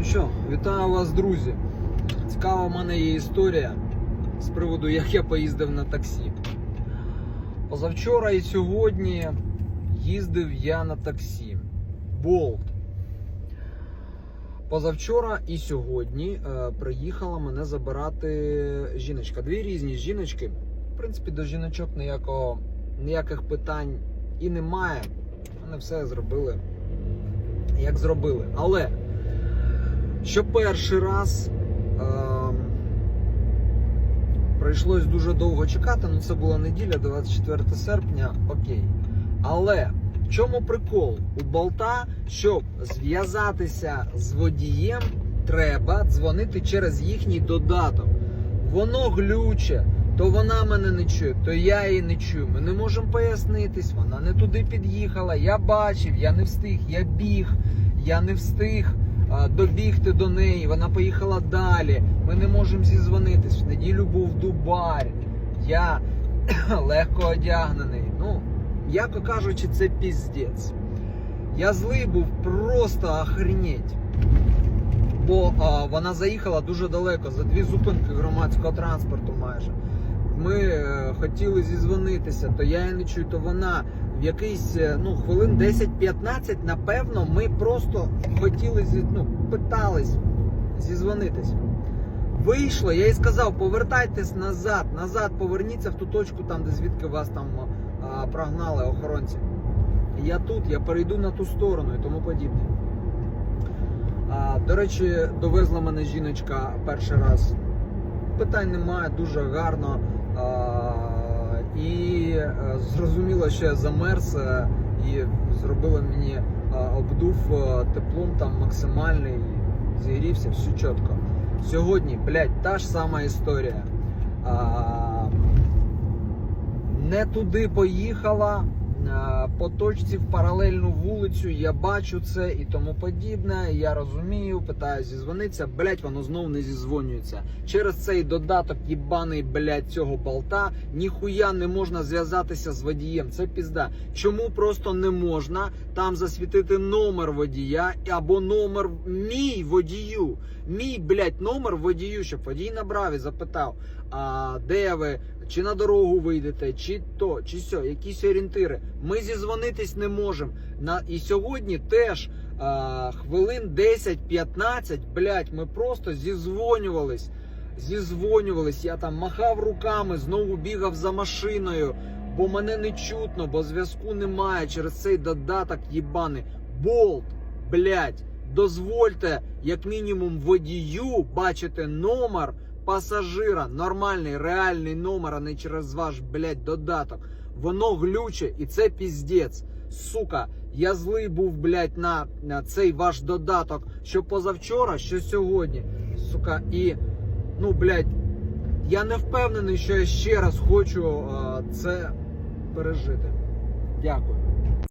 Ну що, вітаю вас, друзі. Цікава в мене є історія з приводу, як я поїздив на таксі. Позавчора і сьогодні їздив я на таксі. Болт. Позавчора і сьогодні е, приїхала мене забирати жіночка. Дві різні жіночки. В принципі, до жіночок ніякого, ніяких питань і немає. Вони все зробили, як зробили. Але що перший раз е, прийшлось дуже довго чекати. Ну це була неділя, 24 серпня. Окей. Але в чому прикол? У болта, щоб зв'язатися з водієм, треба дзвонити через їхній додаток. Воно глюче, то вона мене не чує, то я її не чую. Ми не можемо пояснитись, вона не туди під'їхала. Я бачив, я не встиг, я біг, я не встиг добігти до неї. Вона поїхала далі. Ми не можемо зізвонитись. В неділю був Дубар. Я легко одягнений. Ну, м'яко кажучи, це піздець. Я злий був просто охренеть. Бо а, вона заїхала дуже далеко, за дві зупинки громадського транспорту майже. Ми е, хотіли зізвонитися, то я її не чую, то вона в якийсь е, ну, хвилин 10-15, напевно, ми просто хотіли ну, питались зізвонитись. Вийшло, я їй сказав, повертайтесь назад, назад, поверніться в ту точку, там, де звідки вас там а, прогнали охоронці. Я тут, я перейду на ту сторону і тому подібне. А, до речі, довезла мене жіночка перший раз. Питань немає, дуже гарно. І е, зрозуміло, що я замерз е, і зробили мені е, обдув теплом там максимальний. Зігрівся, все чітко. Сьогодні, блядь, та ж сама історія. Не туди поїхала. А, По точці в паралельну вулицю я бачу це і тому подібне. Я розумію, питаю зізвонитися. Блять, воно знов не зізвонюється. Через цей додаток їбаний, блять, цього болта ніхуя не можна зв'язатися з водієм. Це пізда. Чому просто не можна там засвітити номер водія або номер мій водію? Мій, блять, номер водію, щоб водій набрав і запитав, а де ви? Чи на дорогу вийдете, чи то, чи сьо, якісь орієнтири. Ми зізвонитись не можемо. На і сьогодні теж а, хвилин 10-15, блядь, ми просто зізвонювались. Зізвонювались. Я там махав руками, знову бігав за машиною, бо мене не чутно, бо зв'язку немає через цей додаток їбаний. Болт, блядь, дозвольте, як мінімум, водію бачити номер пасажира, нормальний, реальний номер, а не через ваш, блядь, додаток. Воно глюче і це піздець. Сука, я злий був, блядь, на, на цей ваш додаток, що позавчора, що сьогодні. Сука, і, ну, блядь, я не впевнений, що я ще раз хочу а, це пережити. Дякую.